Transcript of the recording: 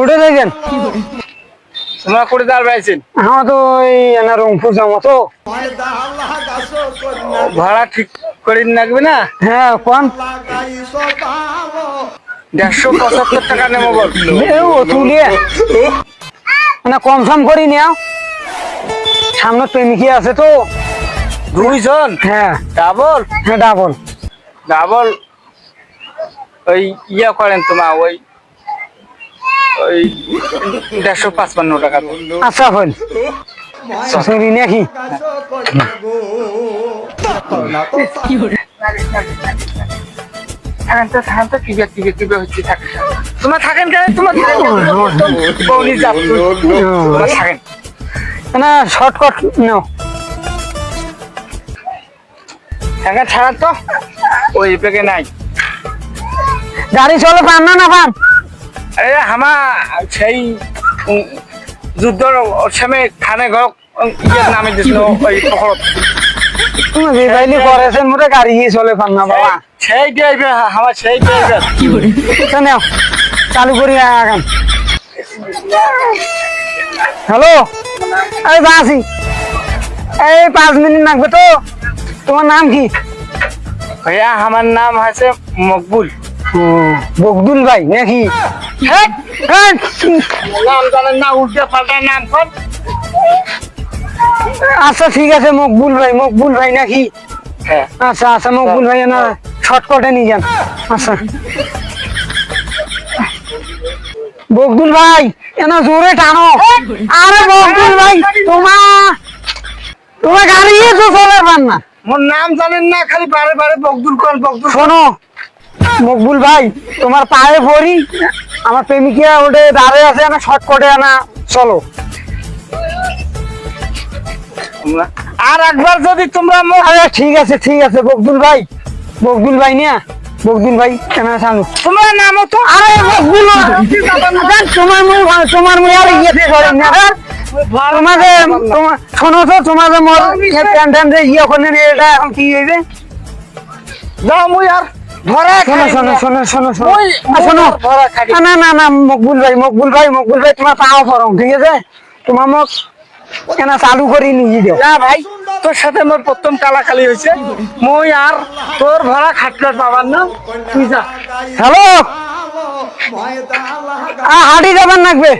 উঠে দেখেন। তোমরা করে দাঁড় পাইছেন আমার তো ওই এনা রংপুর যাব তো। ভাড়া ঠিক করে রাখবে না? হ্যাঁ কোন দেড়শো পঁচাত্তর টাকা নেব বল। ও তুলিয়ে না কম সম করি নিও সামনে প্রেমিকি আছে তো। দুইজন? হ্যাঁ। ডাবল? হ্যাঁ ডাবল। ডাবল? ওই ইয়া করেন তোমার ওই ওই দেড়শো পাঁচপান্ন টাকা আচ্ছা হল সরি নাকি থাকেন তো থাকেন তো কি ব্যক্তি ব্যক্তি হচ্ছে থাকে তোমার থাকেন কেন? তোমার বৌনি থাকেন না শর্টকাট নাও। থাকেন ছাড়ান তো। ওই পেকে নাই। গাড়ি চলে পান না না পান আরে হামা সেই যুদ্ধর সময় খানে ইয়ের নামে দিছিল ওই পকড়ত তুমি বিবাইলি করেছেন মোটে গাড়ি চলে পান না বাবা। সেই ড্রাইভার আমার সেই ড্রাইভার তো নাও চালু করি হ্যালো এই বাসি এই পাঁচ মিনিট লাগবে তো। তোমার নাম কি? ভাইয়া আমার নাম আছে মকবুল। বকদুল ভাই নাকি। নাম জানেন না উল্টে পাল্টা নাম কর। আচ্ছা ঠিক আছে মকবুল ভাই মকবুল ভাই নাকি? হ্যাঁ। আচ্ছা আচ্ছা মকবুল ভাই না শর্টকাটে নিয়ে যান। আচ্ছা। বকদুল ভাই এনা জোরে টানো। আরে বকদুল ভাই তোমার তোমার গাড়ি তো চলে পান না মোর নাম জানেন না খালি বারে বারে বকদুল কর বকদুল শোনো মকবুল ভাই তোমার পায়ে পড়ি আমার প্রেমিকা ওটে দাঁড়ে আছে না শর্টকাটে আনা চলো। আর একবার যদি তোমরা ঠিক আছে ঠিক আছে বকদুল ভাই বকদুল ভাই নিয়া বকদুল ভাই কেন সামনে তোমার নাম তো আরে বকদুল দেখ, তোমার মুখ তোমার মুখ আর ইয়েতে করেন না তোমার শোনো তো তোমাকে মোর ইয়ে করে এটা এখন কি হইবে? যাও মুই আর না না না মকবুল ভাই মকবুল ভাই মকবুল ভাই তোমার পাও ফরম ঠিক আছে? তোমার মোক কেন চালু করে নিয়ে দিও না ভাই তোর সাথে মোর প্রথম কালাকালি হয়েছে মই আর তোর ভাড়া খাটলার পাবার না তুই যা। হ্যালো? হাঁটি যাবার লাগবে।